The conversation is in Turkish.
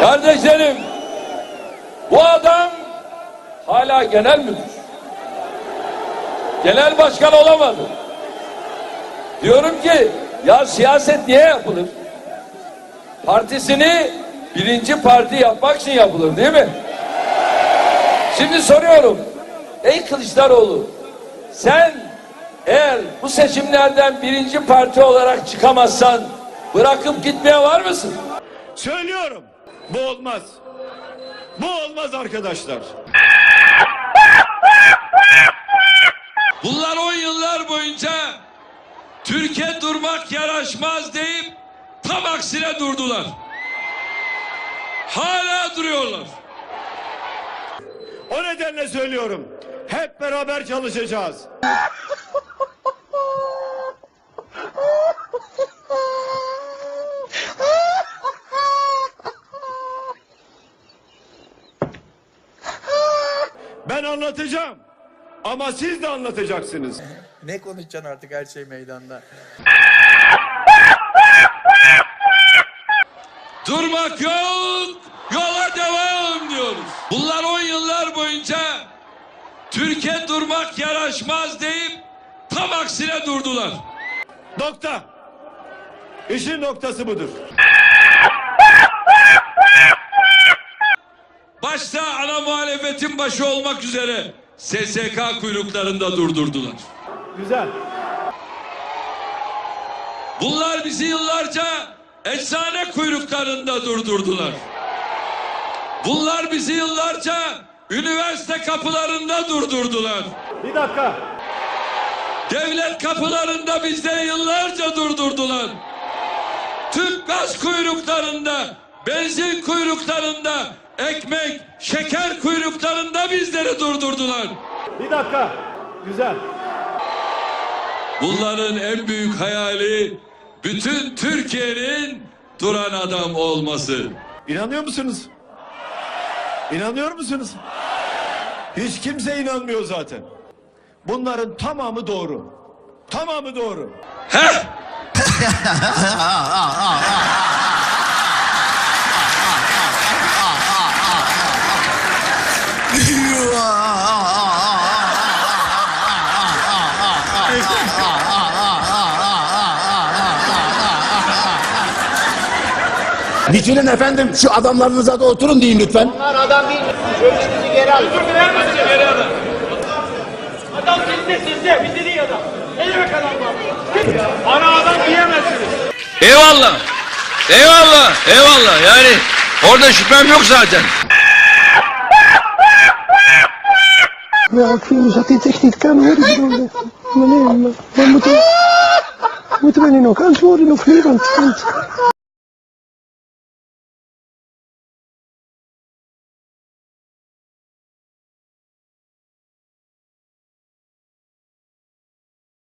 Kardeşlerim, bu adam hala genel müdür. Genel başkan olamadı. Diyorum ki ya siyaset niye yapılır? Partisini birinci parti yapmak için yapılır değil mi? Şimdi soruyorum. Ey Kılıçdaroğlu sen eğer bu seçimlerden birinci parti olarak çıkamazsan bırakıp gitmeye var mısın? Söylüyorum. Bu olmaz. Bu olmaz arkadaşlar. Bunlar on yıllar boyunca Türkiye durmak yaraşmaz deyip tam aksine durdular. Hala duruyorlar. O nedenle söylüyorum. Hep beraber çalışacağız. Ben anlatacağım. Ama siz de anlatacaksınız. Ne konuşacaksın artık her şey meydanda. Durmak yok, yola devam diyoruz. Bunlar on yıllar boyunca Türkiye durmak yaraşmaz deyip tam aksine durdular. Nokta. İşin noktası budur. Muhalefetin başı olmak üzere SSK kuyruklarında durdurdular. Güzel. Bunlar bizi yıllarca eczane kuyruklarında durdurdular. Bunlar bizi yıllarca üniversite kapılarında durdurdular. Bir dakika. Devlet kapılarında bizleri yıllarca durdurdular. Tüp gaz kuyruklarında, benzin kuyruklarında, ekmek, şeker kuyruklarında bizleri durdurdular. Bir dakika. Güzel. Bunların en büyük hayali bütün Türkiye'nin duran adam olması. İnanıyor musunuz? İnanıyor musunuz? Hiç kimse inanmıyor zaten. Bunların tamamı doğru. Tamamı doğru. Heh! Dikilin efendim şu adamlarınıza da oturun deyin lütfen. Bunlar adam değil. Sözünüzü geri alın. Adam sizde sizde, bizde değil adam. Ne demek adam var? Bana adam diyemezsiniz. Eyvallah. Eyvallah. Eyvallah. Yani orada şüphem yok zaten. Ja, ik vind dat dit echt niet kan hoor. Ik bedoel, eh, maar nee, maar, maar moeten, moeten we nu nog antwoorden of niet? Want